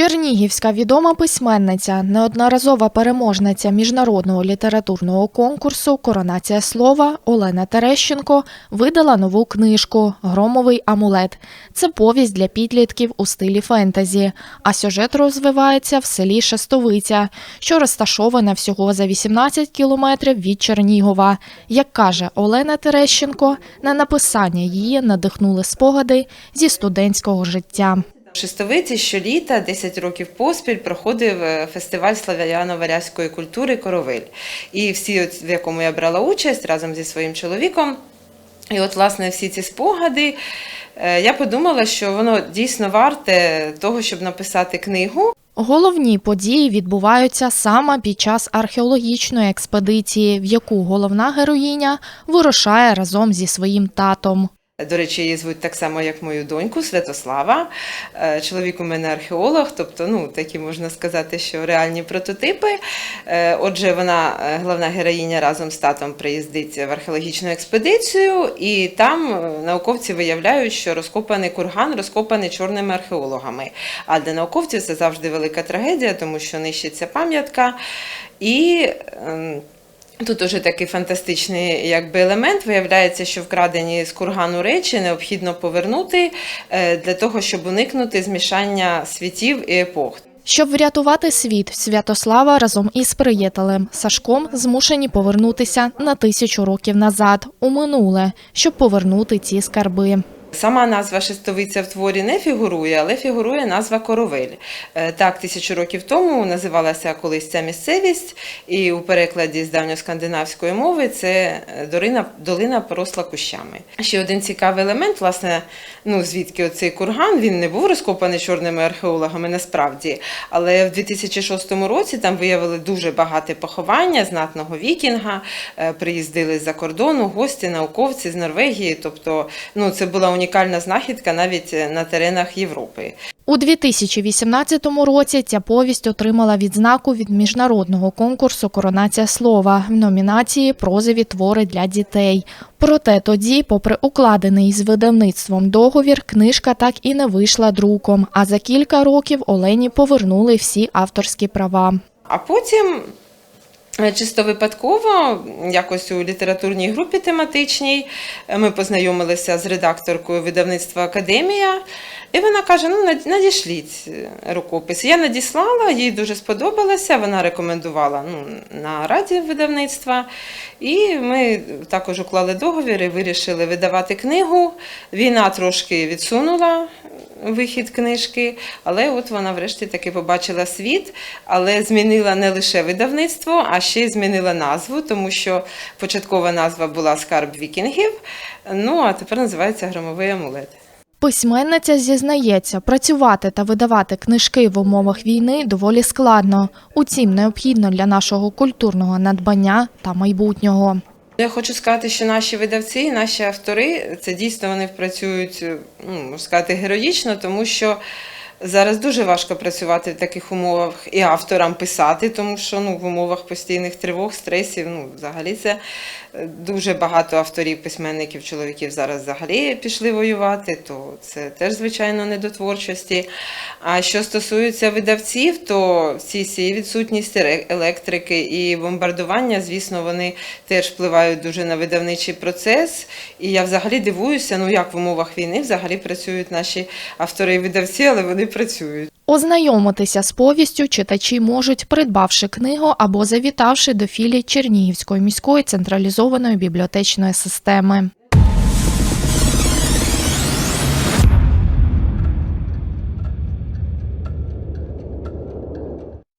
Чернігівська відома письменниця, неодноразова переможниця міжнародного літературного конкурсу Коронація слова Олена Терещенко видала нову книжку Громовий амулет. Це повість для підлітків у стилі фентезі. А сюжет розвивається в селі Шестовиця, що розташоване всього за 18 кілометрів від Чернігова. Як каже Олена Терещенко, на написання її надихнули спогади зі студентського життя. В Шестовиці щоліта 10 років поспіль проходив е, фестиваль славяно-варязької культури Коровиль. І всі, в якому я брала участь разом зі своїм чоловіком. І от, власне, всі ці спогади, е, я подумала, що воно дійсно варте того, щоб написати книгу. Головні події відбуваються саме під час археологічної експедиції, в яку головна героїня вирушає разом зі своїм татом. До речі, її звуть так само, як мою доньку Святослава. Е, Чоловік у мене археолог, тобто, ну, такі можна сказати, що реальні прототипи. Е, Отже, вона, е, головна героїня, разом з татом приїздить в археологічну експедицію, і там науковці виявляють, що розкопаний курган розкопаний чорними археологами. А для науковців це завжди велика трагедія, тому що нищиться пам'ятка. І ем, Тут уже такий фантастичний якби, елемент. Виявляється, що вкрадені з кургану речі необхідно повернути е, для того, щоб уникнути змішання світів і епох. Щоб врятувати світ, Святослава разом із приятелем Сашком змушені повернутися на тисячу років назад у минуле, щоб повернути ці скарби. Сама назва шестовиця в творі не фігурує, але фігурує назва Коровель. Е, Так, тисячу років тому називалася колись ця місцевість, і у перекладі з давньоскандинавської мови це е, долина, долина поросла кущами. Ще один цікавий елемент, власне, ну звідки оцей курган, він не був розкопаний чорними археологами насправді, але в 2006 році там виявили дуже багате поховання знатного вікінга, е, приїздили з-за кордону, гості, науковці з Норвегії, тобто ну, це була унікальна знахідка навіть е, на теренах Європи. У 2018 році ця повість отримала відзнаку від міжнародного конкурсу Коронація слова в номінації Прозові твори для дітей. Проте тоді, попри укладений з видавництвом договір, книжка так і не вийшла друком. А за кілька років Олені повернули всі авторські права. А потім. Е, Чисто випадково, якось у літературній групі тематичній, е, ми познайомилися з редакторкою видавництва Академія, і вона каже: ну над- надішліть е, рукопис. Я надіслала, їй дуже сподобалося, вона рекомендувала ну, на раді видавництва. І ми також уклали договір і вирішили видавати книгу. Війна трошки відсунула вихід книжки, але от вона врешті таки побачила світ, але змінила не лише видавництво, а ще й змінила назву, тому що початкова назва була Скарб вікінгів. Ну а тепер називається Громовий амулет. Письменниця зізнається, працювати та видавати книжки в умовах війни доволі складно. Утім, необхідно для нашого культурного надбання та майбутнього. Я хочу сказати, що наші видавці, наші автори, це дійсно вони працюють, ну, можна сказати, героїчно, тому що зараз дуже важко працювати в таких умовах і авторам писати, тому що ну, в умовах постійних тривог, стресів, ну, взагалі це е, дуже багато авторів, письменників, чоловіків зараз взагалі пішли воювати, то це теж, звичайно, не до творчості. А що стосується видавців, то всі ці відсутність електрики і бомбардування, звісно, вони теж впливають дуже на видавничий процес. І я взагалі дивуюся, ну як в умовах війни взагалі працюють наші автори і видавці, але вони працюють. Ознайомитися з повістю читачі можуть, придбавши книгу або завітавши до філії Чернігівської міської централізованої бібліотечної системи.